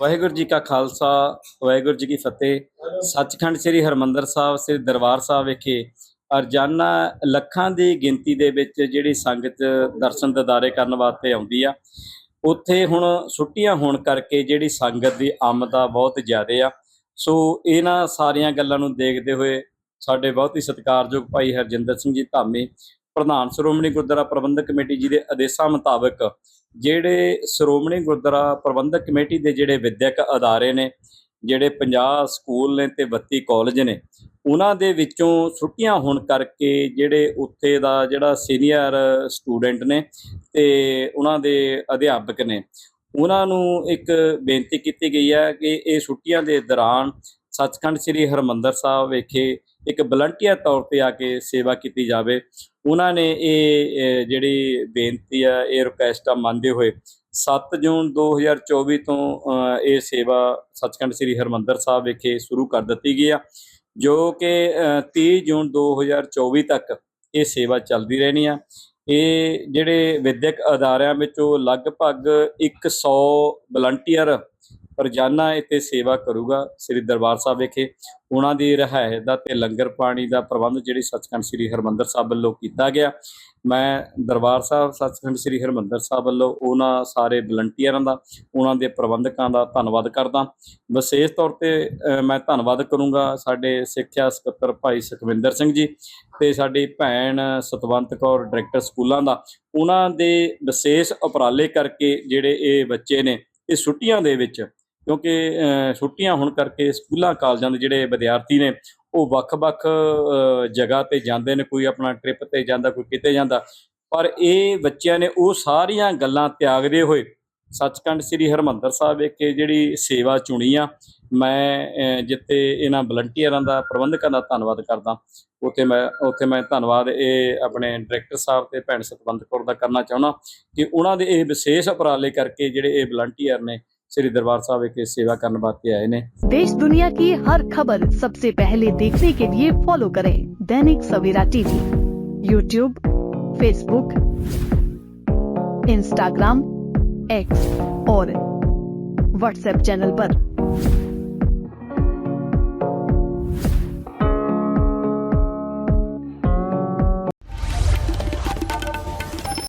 ਵਾਹਿਗੁਰੂ ਜੀ ਕਾ ਖਾਲਸਾ, ਵਾਹਿਗੁਰੂ ਜੀ ਕੀ ਫਤਿਹ। ਸੱਚਖੰਡ ਸ੍ਰੀ ਹਰਮੰਦਰ ਸਾਹਿਬ, ਸ੍ਰੀ ਦਰਬਾਰ ਸਾਹਿਬ ਵਿਖੇ ਅਰਜਾਨਾ ਲੱਖਾਂ ਦੀ ਗਿਣਤੀ ਦੇ ਵਿੱਚ ਜਿਹੜੀ ਸੰਗਤ ਦਰਸ਼ਨ ਦਿਦਾਰੇ ਕਰਨ ਵਾਸਤੇ ਆਉਂਦੀ ਆ, ਉੱਥੇ ਹੁਣ ਛੁੱਟੀਆਂ ਹੋਣ ਕਰਕੇ ਜਿਹੜੀ ਸੰਗਤ ਦੀ ਆਮਦਾ ਬਹੁਤ ਜ਼ਿਆਦਾ ਆ। ਸੋ ਇਹਨਾਂ ਸਾਰੀਆਂ ਗੱਲਾਂ ਨੂੰ ਦੇਖਦੇ ਹੋਏ ਸਾਡੇ ਬਹੁਤ ਹੀ ਸਤਿਕਾਰਯੋਗ ਭਾਈ ਹਰਜਿੰਦਰ ਸਿੰਘ ਜੀ ਧਾਮੀ ਪ੍ਰਧਾਨ ਸ਼੍ਰੋਮਣੀ ਗੁਰਦੁਆਰਾ ਪ੍ਰਬੰਧਕ ਕਮੇਟੀ ਜੀ ਦੇ ਆਦੇਸ਼ਾਂ ਮੁਤਾਬਕ ਜਿਹੜੇ ਸ਼੍ਰੋਮਣੀ ਗੁਰਦੁਆਰਾ ਪ੍ਰਬੰਧਕ ਕਮੇਟੀ ਦੇ ਜਿਹੜੇ ਵਿਦਿਅਕ ਅਦਾਰੇ ਨੇ, ਜਿਹੜੇ 50 ਸਕੂਲ ਨੇ ਤੇ 32 ਕਾਲਜ ਨੇ, ਉਹਨਾਂ ਦੇ ਵਿੱਚੋਂ ਛੁੱਟੀਆਂ ਹੋਣ ਕਰਕੇ ਜਿਹੜੇ ਉੱਥੇ ਦਾ ਜਿਹੜਾ ਸੀਨੀਅਰ ਸਟੂਡੈਂਟ ਨੇ ਤੇ ਉਹਨਾਂ ਦੇ ਅਧਿਆਪਕ ਨੇ, ਉਹਨਾਂ ਨੂੰ ਇੱਕ ਬੇਨਤੀ ਕੀਤੀ ਗਈ ਹੈ ਕਿ ਇਹ ਛੁੱਟੀਆਂ ਦੇ ਦੌਰਾਨ ਸੱਚਖੰਡ ਸ੍ਰੀ ਹਰਮੰਦਰ ਸਾਹਿਬ ਵਿਖੇ ਇੱਕ ਵਲੰਟੀਅਰ ਤੌਰ ਤੇ ਆ ਕੇ ਸੇਵਾ ਕੀਤੀ ਜਾਵੇ। ਉਹਨਾਂ ਨੇ ਇਹ ਜਿਹੜੀ ਬੇਨਤੀ ਆ ਇਹ ਰਿਕੁਐਸਟ ਆ ਮੰਨਦੇ ਹੋਏ 7 ਜੂਨ 2024 ਤੋਂ ਇਹ ਸੇਵਾ ਸੱਚਖੰਡ ਸ੍ਰੀ ਹਰਮੰਦਰ ਸਾਹਿਬ ਵਿਖੇ ਸ਼ੁਰੂ ਕਰ ਦਿੱਤੀ ਗਈ ਆ ਜੋ ਕਿ ਅਹ, 30 ਜੂਨ 2024 ਤੱਕ ਇਹ ਸੇਵਾ ਚੱਲਦੀ ਰਹਿਣੀ ਆ। ਇਹ ਜਿਹੜੇ ਵਿਦਿਅਕ ਅਦਾਰਿਆਂ ਵਿੱਚੋਂ ਲਗਭਗ 100 ਵਲੰਟੀਅਰ ਰੋਜ਼ਾਨਾ ਇੱਥੇ ਸੇਵਾ ਕਰੂਗਾ, ਸ੍ਰੀ ਦਰਬਾਰ ਸਾਹਿਬ ਵਿਖੇ। ਉਹਨਾਂ ਦੀ ਰਿਹਾਇਸ਼ ਦਾ ਤੇ ਲੰਗਰ ਪਾਣੀ ਦਾ ਪ੍ਰਬੰਧ ਜਿਹੜੀ ਸੱਚਖੰਡ ਸ੍ਰੀ ਹਰਮੰਦਰ ਸਾਹਿਬ ਵੱਲੋਂ ਕੀਤਾ ਗਿਆ। ਮੈਂ ਦਰਬਾਰ ਸਾਹਿਬ, ਸੱਚਖੰਡ ਸ੍ਰੀ ਹਰਮੰਦਰ ਸਾਹਿਬ ਵੱਲੋਂ ਉਹਨਾਂ ਸਾਰੇ ਵਲੰਟੀਅਰਾਂ ਦਾ, ਉਹਨਾਂ ਦੇ ਪ੍ਰਬੰਧਕਾਂ ਦਾ ਧੰਨਵਾਦ ਕਰਦਾ। ਵਿਸ਼ੇਸ਼ ਤੌਰ ਤੇ ਮੈਂ ਧੰਨਵਾਦ ਕਰੂੰਗਾ ਸਾਡੇ ਸਿੱਖਿਆ ਸਕੱਤਰ ਭਾਈ ਸੁਖਵਿੰਦਰ ਸਿੰਘ ਜੀ ਤੇ ਸਾਡੀ ਭੈਣ ਸਤਵੰਤ ਕੌਰ, ਡਾਇਰੈਕਟਰ ਸਕੂਲਾਂ ਦਾ। ਉਹਨਾਂ ਦੇ ਵਿਸ਼ੇਸ਼ ਉਪਰਾਲੇ ਕਰਕੇ ਜਿਹੜੇ ਇਹ ਬੱਚੇ ਨੇ, ਇਹ ਛੁੱਟੀਆਂ ਦੇ ਵਿੱਚ ਕਿਉਂਕਿ ਛੁੱਟੀਆਂ ਹੋਣ ਕਰਕੇ ਸਕੂਲਾਂ ਕਾਲਜਾਂ ਦੇ ਜਿਹੜੇ ਵਿਦਿਆਰਥੀ ਨੇ ਉਹ ਵੱਖ-ਵੱਖ ਜਗ੍ਹਾ ਤੇ ਜਾਂਦੇ ਨੇ ਕੋਈ ਆਪਣਾ ਟ੍ਰਿਪ ਤੇ ਜਾਂਦਾ ਕੋਈ ਕਿਤੇ ਜਾਂਦਾ। ਪਰ ਇਹ ਬੱਚਿਆਂ ਨੇ ਉਹ ਸਾਰੀਆਂ ਗੱਲਾਂ ਤਿਆਗਦੇ ਹੋਏ ਸੱਚਖੰਡ ਸ੍ਰੀ ਹਰਮੰਦਰ ਸਾਹਿਬ ਵਿਖੇ ਜਿਹੜੀ ਸੇਵਾ ਚੁਣੀ ਆ ਮੈਂ ਅ, ਜਿੱਥੇ ਇਹਨਾਂ ਵਲੰਟੀਅਰਾਂ ਦਾ ਪ੍ਰਬੰਧਕਾਂ ਦਾ ਧੰਨਵਾਦ ਕਰਦਾ। ਉੱਥੇ ਮੈਂ ਉੱਥੇ ਮੈਂ ਧੰਨਵਾਦ ਇਹ ਆਪਣੇ ਡਾਇਰੈਕਟਰ ਸਾਹਿਬ ਤੇ ਭੈਣ ਸਤਵੰਤ ਕੌਰ ਦਾ ਕਰਨਾ ਚਾਹੁੰਦਾ ਕਿ ਉਹਨਾਂ ਦੇ ਇਹ ਵਿਸ਼ੇਸ਼ ਉਪਰਾਲੇ ਕਰਕੇ ਜਿਹੜੇ ਇਹ ਵਲੰਟੀਅਰ ਨੇ श्री दरबार साहब के सेवा करने वास्ते आए ने। देश दुनिया की हर खबर सबसे पहले देखने के लिए फॉलो करें Dainik Savera TV YouTube Facebook Instagram X और व्हाट्सएप चैनल पर।